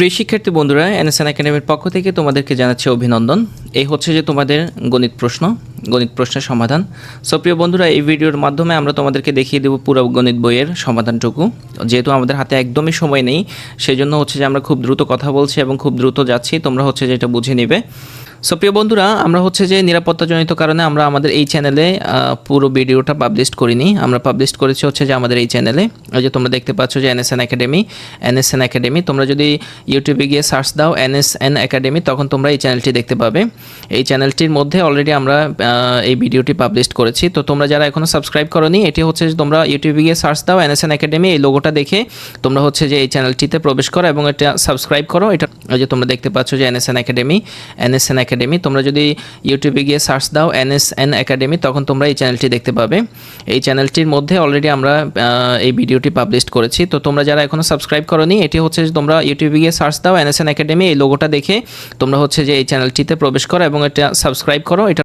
প্রিয় শিক্ষার্থী বন্ধুরা, এনএসএন একাডেমির পক্ষ থেকে তোমাদেরকে জানাচ্ছি অভিনন্দন। এই হচ্ছে যে তোমাদের গণিত প্রশ্ন, গণিত প্রশ্নের সমাধান। সো প্রিয় বন্ধুরা, এই ভিডিওর মাধ্যমে আমরা তোমাদেরকে দেখিয়ে দেবো পুরো গণিত বইয়ের সমাধানটুকু। যেহেতু আমাদের হাতে একদমই সময় নেই সেই জন্য হচ্ছে যে আমরা খুব দ্রুত কথা বলছি এবং খুব দ্রুত যাচ্ছি, তোমরা হচ্ছে যে এটা বুঝে নিবে। সো প্রিয় বন্ধুরা, আমরা হচ্ছে যে নিরাপত্তাজনিত কারণে আমরা আমাদের এই চ্যানেলে পুরো ভিডিওটা পাবলিশ করিনি। আমরা পাবলিশ করেছি হচ্ছে যে আমাদের এই চ্যানেলে ওই যে তোমরা দেখতে পাচ্ছ যে এনএসএন একাডেমি এনএসএন একাডেমি তোমরা যদি ইউটিউবে গিয়ে সার্চ দাও এনএসএন একাডেমি তখন তোমরা এই চ্যানেলটি দেখতে পাবে। এই চ্যানেলটির মধ্যে অলরেডি আমরা এই ভিডিওটি পাবলিশ করেছি। তো তোমরা যারা এখনও সাবস্ক্রাইব করোনি, এটি হচ্ছে যে তোমরা ইউটিউবে গিয়ে সার্চ দাও এনএসএন একাডেমি এই লোগোটা দেখে তোমরা হচ্ছে যে এই চ্যানেলটিতে প্রবেশ করো এবং এটা সাবস্ক্রাইব করো। এটা ওই যে তোমরা দেখতে পাচ্ছ যে এনএসএন একাডেমি এনএসএন একাডেমি তোমরা যদি ইউটিউবে গিয়ে সার্চ দাও এন এস এন একাডেমি তখন তোমরা এই চ্যানেলটি দেখতে পাবে। এই চ্যানেলটির মধ্যে অলরেডি আমরা এই ভিডিওটি পাবলিশ করেছি। তো তোমরা যারা এখনও সাবস্ক্রাইব করোনি, এটি হচ্ছে যে তোমরা ইউটিউবে গিয়ে সার্চ দাও এন এস এন একাডেমি এই লোগোটা দেখে তোমরা হচ্ছে যে এই চ্যানেলটিতে প্রবেশ করো এবং এটা সাবস্ক্রাইব করো। এটা